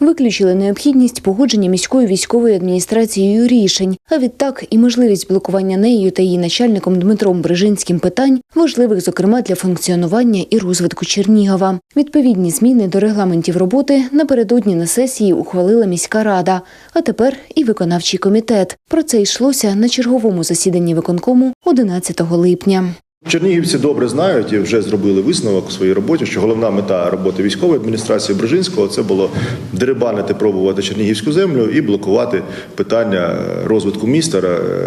Виключили необхідність погодження міською військовою адміністрацією рішень, а відтак і можливість блокування нею та її начальником Дмитром Брижинським питань, важливих, зокрема, для функціонування і розвитку Чернігова. Відповідні зміни до регламентів роботи напередодні на сесії ухвалила міська рада, а тепер і виконавчий комітет. Про це йшлося на черговому засіданні виконкому 11 липня. Чернігівці добре знають і вже зробили висновок у своїй роботі, що головна мета роботи військової адміністрації Брижинського це було дерибанити, пробувати чернігівську землю і блокувати питання розвитку міста,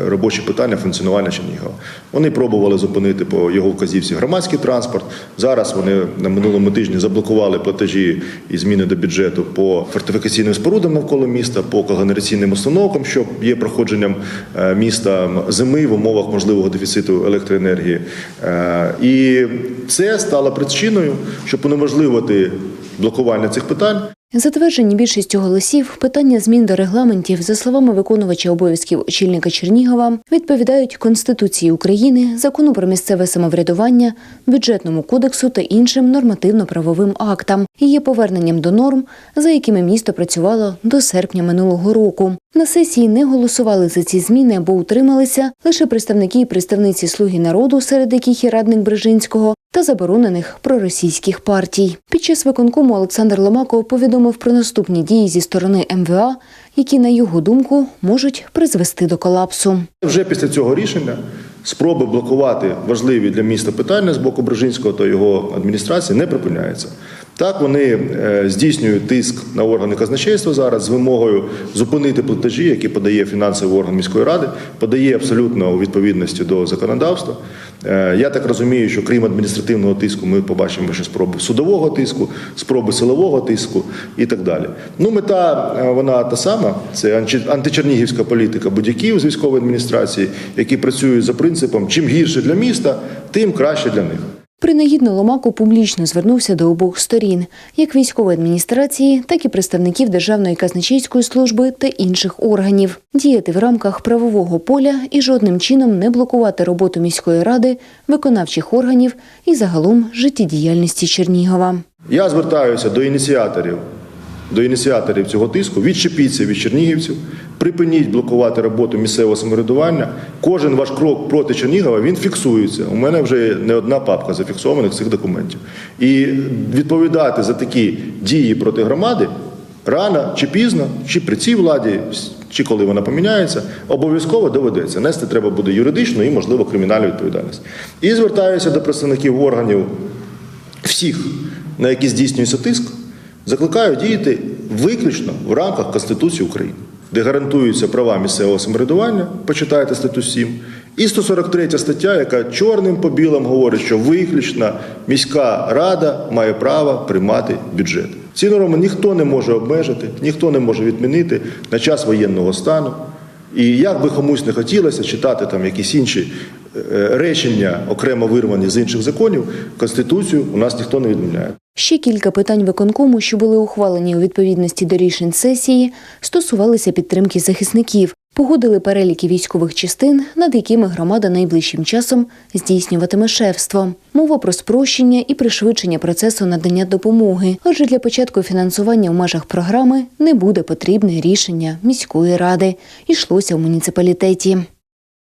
робочі питання функціонування Чернігова. Вони пробували зупинити по його вказівці громадський транспорт. Зараз вони на минулому тижні заблокували платежі і зміни до бюджету по фортифікаційним спорудам навколо міста, по когенераційним установкам, що є проходженням е, міста зими в умовах можливого дефіциту електроенергії. Е, І це стало причиною, щоб унеможливити блокування цих питань. Затверджені більшістю голосів питання змін до регламентів, за словами виконувача обов'язків очільника Чернігова, відповідають Конституції України, закону про місцеве самоврядування, бюджетному кодексу та іншим нормативно-правовим актам і є поверненням до норм, за якими місто працювало до серпня минулого року. На сесії не голосували за ці зміни або утрималися лише представники і представниці Слуги народу, серед яких і радник Брижинського, та заборонених проросійських партій. Під час виконкому Олександр Ломако повідомив про наступні дії зі сторони МВА, які, на його думку, можуть призвести до колапсу. Вже після цього рішення спроби блокувати важливі для міста питання з боку Брижинського та його адміністрації не припиняються. Так вони е, здійснюють тиск на органи казначейства зараз з вимогою зупинити платежі, які подає фінансовий орган міської ради, подає абсолютно у відповідності до законодавства. Е, Я так розумію, що крім адміністративного тиску, ми побачимо ще спроби судового тиску, спроби силового тиску і так далі. Ну, мета е, вона та сама: це античернігівська політика будь-яків з військової адміністрації, які працюють за принципом чим гірше для міста, тим краще для них. Принагідно Ломако публічно звернувся до обох сторін, як військової адміністрації, так і представників Державної казначейської служби та інших органів, діяти в рамках правового поля і жодним чином не блокувати роботу міської ради, виконавчих органів і загалом життєдіяльності Чернігова. Я звертаюся до ініціаторів, до ініціаторів цього тиску. Відчепіться від чернігівців, припиніть блокувати роботу місцевого самоврядування. Кожен ваш крок проти Чернігова він фіксується. У мене вже не одна папка зафіксованих цих документів. І відповідати за такі дії проти громади рано чи пізно, чи при цій владі, чи коли вона поміняється, обов'язково доведеться. Нести треба буде юридичну і, можливо, кримінальну відповідальність. І звертаюся до представників органів всіх, на які здійснюється тиск, закликаю діяти виключно в рамках Конституції України, де гарантуються права місцевого самоврядування, почитайте статтю 7, і 143 стаття, яка чорним по білим говорить, що виключно міська рада має право приймати бюджет. Ці норми ніхто не може обмежити, ніхто не може відмінити на час воєнного стану. І як би комусь не хотілося читати там якісь інші речення, окремо вирвані з інших законів, Конституцію у нас ніхто не відміняє. Ще кілька питань виконкому, що були ухвалені у відповідності до рішень сесії, стосувалися підтримки захисників. Погодили переліки військових частин, над якими громада найближчим часом здійснюватиме шефство. Мова про спрощення і пришвидшення процесу надання допомоги. Отже, для початку фінансування в межах програми не буде потрібне рішення міської ради. Ішлося в муніципалітеті.